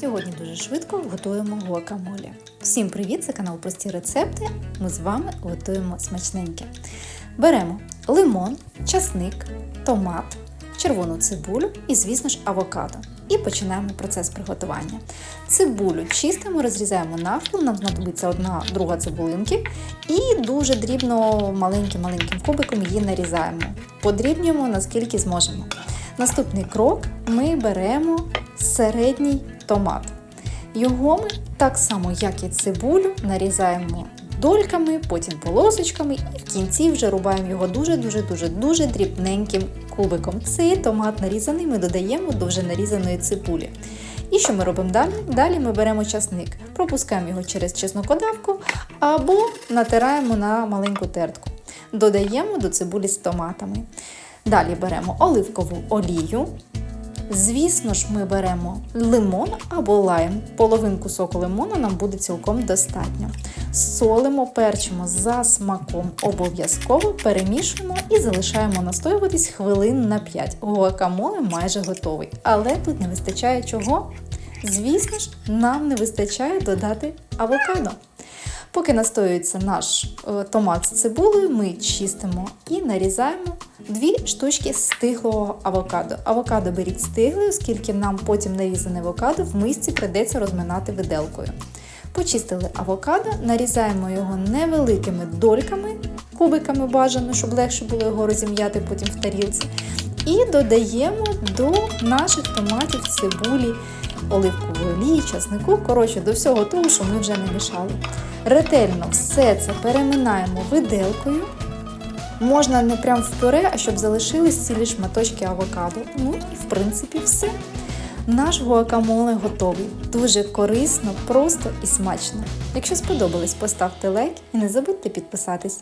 Сьогодні дуже швидко готуємо гуакамолі. Всім привіт! Це канал Прості рецепти. Ми з вами готуємо смачненьке. Беремо лимон, часник, томат, червону цибулю і, звісно ж, авокадо. І починаємо процес приготування. Цибулю чистимо, розрізаємо навпіл, нам знадобиться одна друга цибулинки і дуже дрібно маленьким-маленьким кубиком її нарізаємо. Подрібнюємо наскільки зможемо. Наступний крок ми беремо середній томат. Його ми так само, як і цибулю, нарізаємо дольками, потім полосочками і в кінці вже рубаємо його дуже-дуже дуже дуже дрібненьким кубиком. Цей томат нарізаний ми додаємо до вже нарізаної цибулі. І що ми робимо далі? Далі ми беремо часник, пропускаємо його через чеснокодавку або натираємо на маленьку тертку. Додаємо до цибулі з томатами. Далі беремо оливкову олію. Звісно ж, ми беремо лимон або лайм. Половинку соку лимона нам буде цілком достатньо. Солимо, перчимо за смаком обов'язково, перемішуємо і залишаємо настоюватись хвилин на 5. Гуакамоле майже готовий. Але тут не вистачає чого? Звісно ж, нам не вистачає додати авокадо. Поки настоюється наш е, томат з цибулею, ми чистимо і нарізаємо дві штучки стиглого авокадо. Авокадо беріть стигле, оскільки нам потім нарізане авокадо в мисці придеться розминати виделкою. Почистили авокадо, нарізаємо його невеликими дольками, кубиками бажано, щоб легше було його розім'яти потім в тарілці. І додаємо до наших томатів цибулі, оливкової олії, часнику, коротше, до всього того, що ми вже не мішали. Ретельно все це переминаємо виделкою. Можна не прям в пюре, а щоб залишились цілі шматочки авокадо. Ну і в принципі все. Наш гуакамоле готовий. Дуже корисно, просто і смачно. Якщо сподобалось, поставте лайк і не забудьте підписатись.